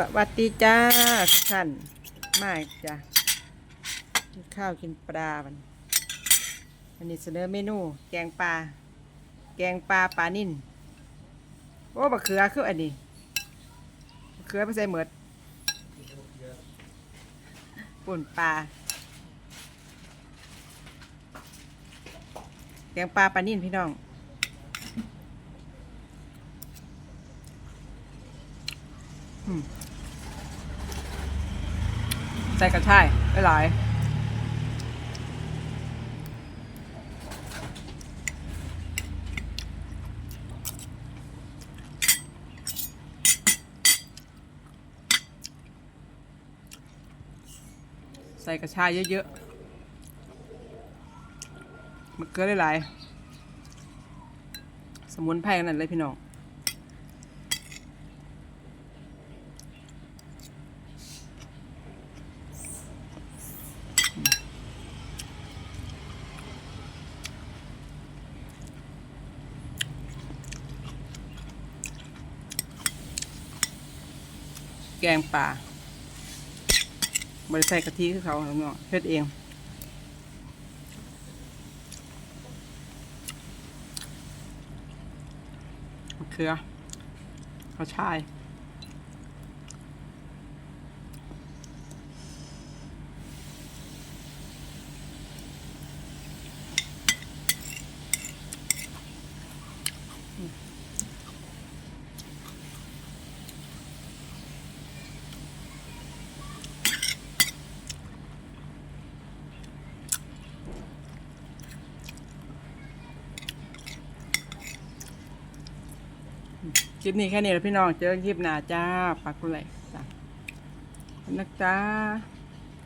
สวัสดีจ้าทุกท่านมากจ้ะกินข้าวกินปลาวันวันนี้เสนอเมนู แกงปลา แกงปลาปลานิ่นโอ้บะเขือคืออันนี้บะเขือไปใส่เหมือดปุ่นปลา แกงปลาปลานิ่นพี่น้องอืม ใส่กระชายหลายใส่กระชายเยอะๆมะเขือหลายๆสมุนไพรนั่นเลยพี่น้อง แกงป่าบริใส่กะทิคือเขาเนาะเฮ็ดเองมะเขือเขาชายอืม คลิปนี้แค่นี้แหล้วพี่น้อง เจอกันคลิปหน้าจ้าฝากกดไลค์จ้าขอบคุณนะจ้า